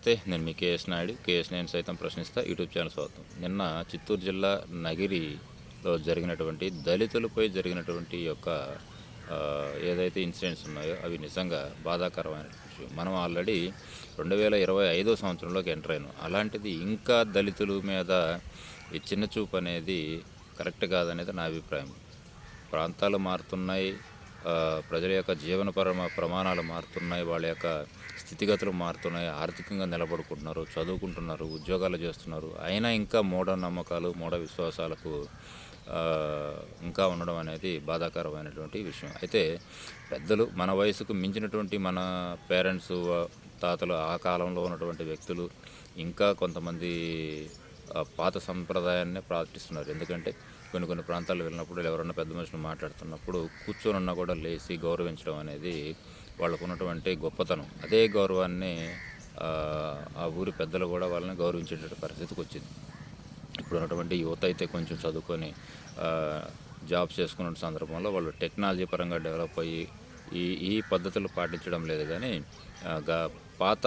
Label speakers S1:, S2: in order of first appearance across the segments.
S1: నమస్తే నేను మీ KS Naidu. KS నేను సైతం ప్రశ్నిస్తా. యూట్యూబ్ ఛానల్ స్వాగతం. నిన్న చిత్తూరు జిల్లా నగిరిలో జరిగినటువంటి దళితులపై జరిగినటువంటి యొక్క ఏదైతే ఇన్సిడెంట్స్ ఉన్నాయో అవి నిజంగా బాధాకరమైన విషయం. మనం ఆల్రెడీ రెండు వేల ఇరవై ఐదో సంవత్సరంలోకి ఎంటర్ అయినాం. అలాంటిది ఇంకా దళితుల మీద ఈ చిన్న చూపు అనేది కరెక్ట్ కాదనేది నా అభిప్రాయం. ప్రాంతాలు మారుతున్నాయి ప్రజల యొక్క జీవనపరమ ప్రమాణాలు మారుతున్నాయి వాళ్ళ యొక్క స్థితిగతులు మారుతున్నాయి ఆర్థికంగా నిలబడుకుంటున్నారు చదువుకుంటున్నారు ఉద్యోగాలు చేస్తున్నారు. అయినా ఇంకా మూఢ నమ్మకాలు మూఢ విశ్వాసాలకు ఇంకా ఉండడం అనేది బాధాకరమైనటువంటి విషయం. అయితే పెద్దలు మన వయసుకు మించినటువంటి మన పేరెంట్స్ తాతలు ఆ కాలంలో ఉన్నటువంటి వ్యక్తులు ఇంకా కొంతమంది పాత సంప్రదాయాన్ని పాటిస్తున్నారు ఎందుకంటే కొన్ని కొన్ని ప్రాంతాలు వెళ్ళినప్పుడు ఎవరన్నా పెద్ద మనుషులు మాట్లాడుతున్నప్పుడు కూర్చొని ఉన్నా కూడా లేచి గౌరవించడం అనేది వాళ్ళకు ఉన్నటువంటి గొప్పతనం. అదే గౌరవాన్ని ఆ, ఊరి పెద్దలు కూడా వాళ్ళని గౌరవించేటటువంటి పరిస్థితికి వచ్చింది. ఇప్పుడు ఉన్నటువంటి యువత అయితే కొంచెం చదువుకొని జాబ్ చేసుకున్న సందర్భంలో వాళ్ళు టెక్నాలజీ పరంగా డెవలప్ అయ్యి ఈ ఈ పద్ధతులు పాటించడం లేదు కానీ గా- పాత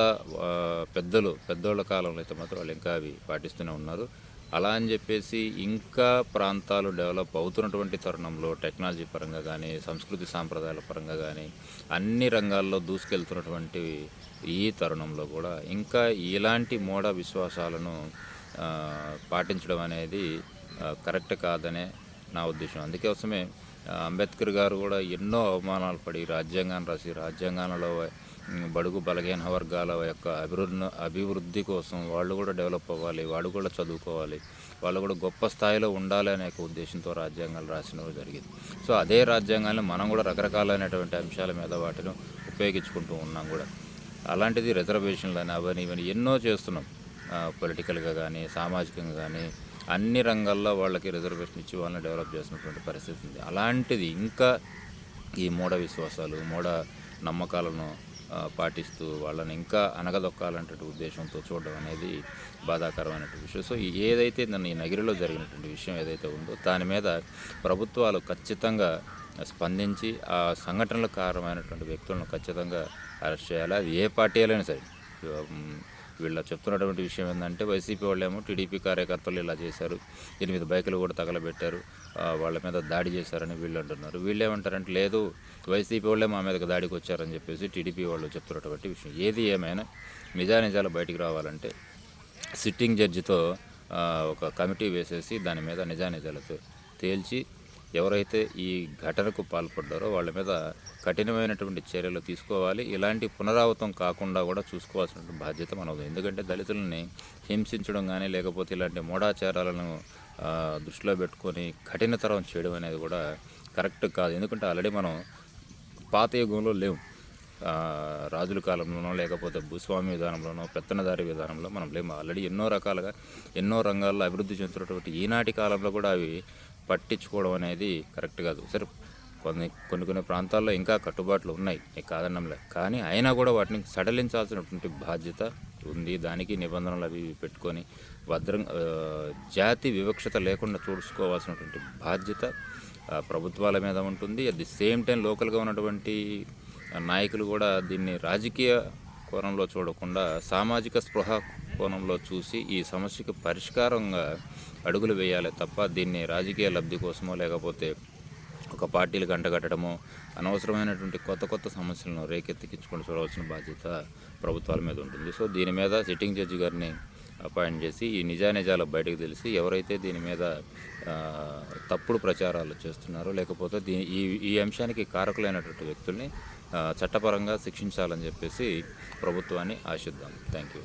S1: పెద్దలు పెద్దోళ్ళ కాలంలో అయితే మాత్రం వాళ్ళు ఇంకా అవి పాటిస్తూనే ఉన్నారు. అలా అని చెప్పేసి ఇంకా ప్రాంతాలు డెవలప్ అవుతున్నటువంటి తరుణంలో టెక్నాలజీ పరంగా కానీ సంస్కృతి సాంప్రదాయాల పరంగా కానీ అన్ని రంగాల్లో దూసుకెళ్తున్నటువంటి ఈ తరుణంలో కూడా ఇంకా ఇలాంటి మూఢ విశ్వాసాలను పాటించడం అనేది కరెక్ట్ కాదనే నా ఉద్దేశం. అందుకోసమే అంబేద్కర్ గారు కూడా ఎన్నో అవమానాలు పడి రాజ్యాంగాన్ని రాసి రాజ్యాంగాలలో బడుగు బలహీన వర్గాల యొక్క అభివృద్ధి అభివృద్ధి కోసం వాళ్ళు కూడా డెవలప్ అవ్వాలి వాళ్ళు కూడా చదువుకోవాలి వాళ్ళు కూడా గొప్ప స్థాయిలో ఉండాలి అనే ఒక ఉద్దేశంతో రాజ్యాంగాలు రాసిన జరిగింది. సో అదే రాజ్యాంగాన్ని మనం కూడా రకరకాలైనటువంటి అంశాల మీద వాటిని ఉపయోగించుకుంటూ ఉన్నాం కూడా. అలాంటిది రిజర్వేషన్లు అని అవన్నీ ఇవన్నీ ఎన్నో చేస్తున్నాం. పొలిటికల్గా కానీ సామాజికంగా కానీ అన్ని రంగాల్లో వాళ్ళకి రిజర్వేషన్ ఇచ్చి వాళ్ళని డెవలప్ చేసినటువంటి పరిస్థితి ఉంది. అలాంటిది ఇంకా ఈ మూఢ విశ్వాసాలు మూఢ నమ్మకాలను పాటిస్తూ వాళ్ళని ఇంకా అనగదొక్కాలంటే ఉద్దేశంతో చూడడం అనేది బాధాకరమైనటువంటి విషయం. సో ఏదైతే నన్ను ఈ నగిరిలో జరిగినటువంటి విషయం ఏదైతే ఉందో దాని మీద ప్రభుత్వాలు ఖచ్చితంగా స్పందించి ఆ సంఘటనలకు కారణమైనటువంటి వ్యక్తులను ఖచ్చితంగా అరెస్ట్ చేయాలి. అది ఏ పార్టీ అయినా సరే. వీళ్ళు చెప్తున్నటువంటి విషయం ఏంటంటే వైసీపీ వాళ్ళేమో టీడీపీ కార్యకర్తలు ఇలా చేశారు. ఎనిమిది బైకులు కూడా తగలబెట్టారు. వాళ్ళ మీద దాడి చేశారని వీళ్ళు అంటున్నారు. వీళ్ళు ఏమంటారంటే లేదు వైసీపీ వాళ్ళే మా మీదకి దాడికి వచ్చారని చెప్పేసి టీడీపీ వాళ్ళు చెప్తున్నటువంటి విషయం. ఏది ఏమైనా నిజానిజాలు బయటికి రావాలంటే సిట్టింగ్ జడ్జితో ఒక కమిటీ వేసేసి దాని మీద నిజానిజాలతో తేల్చి ఎవరైతే ఈ ఘటనకు పాల్పడ్డారో వాళ్ళ మీద కఠినమైనటువంటి చర్యలు తీసుకోవాలి. ఇలాంటి పునరావృతం కాకుండా కూడా చూసుకోవాల్సిన బాధ్యత మనది. ఎందుకంటే దళితులని హింసించడం కానీ లేకపోతే ఇలాంటి మూఢాచారాలను దృష్టిలో పెట్టుకొని కఠినతరం చేయడం అనేది కూడా కరెక్ట్ కాదు. ఎందుకంటే ఆల్రెడీ మనం పాత యుగంలో లేవు. రాజుల కాలంలోనో లేకపోతే భూస్వామి విధానంలోనో పెత్తనదారి విధానంలో మనం లేము. ఆల్రెడీ ఎన్నో రకాలుగా ఎన్నో రంగాల్లో అభివృద్ధి చెందుతున్నటువంటి ఈనాటి కాలంలో కూడా అవి పట్టించుకోవడం అనేది కరెక్ట్ కాదు. సరే కొన్ని కొన్ని కొన్ని ప్రాంతాల్లో ఇంకా కట్టుబాట్లు ఉన్నాయి నీకు కాదన్నంలే కానీ అయినా కూడా వాటిని సడలించాల్సినటువంటి బాధ్యత ఉంది. దానికి నిబంధనలు అవి ఇవి పెట్టుకొని భద్రం జాతి వివక్షత లేకుండా చూసుకోవాల్సినటువంటి బాధ్యత ప్రభుత్వాల మీద ఉంటుంది. అట్ ది సేమ్ టైం లోకల్గా ఉన్నటువంటి నాయకులు కూడా దీన్ని రాజకీయ కోణంలో చూడకుండా సామాజిక స్పృహ కోణంలో చూసి ఈ సమస్యకు పరిష్కారంగా అడుగులు వేయాలి తప్ప దీన్ని రాజకీయ లబ్ధి కోసమో లేకపోతే ఒక పార్టీలు గంటగట్టడమో అనవసరమైనటువంటి కొత్త కొత్త సమస్యలను రేకెత్తికించుకొని చూడవలసిన బాధ్యత ప్రభుత్వాల మీద ఉంటుంది. సో దీని మీద సిట్టింగ్ జడ్జి గారిని అపాయింట్ చేసి ఈ నిజానిజాలు బయటకు తెలిసి ఎవరైతే దీని మీద తప్పుడు ప్రచారాలు చేస్తున్నారో లేకపోతే దీని ఈ ఈ అంశానికి కారకులైనటువంటి వ్యక్తుల్ని చట్టపరంగా శిక్షించాలని చెప్పేసి ప్రభుత్వాన్ని ఆశిద్దాం. Thank you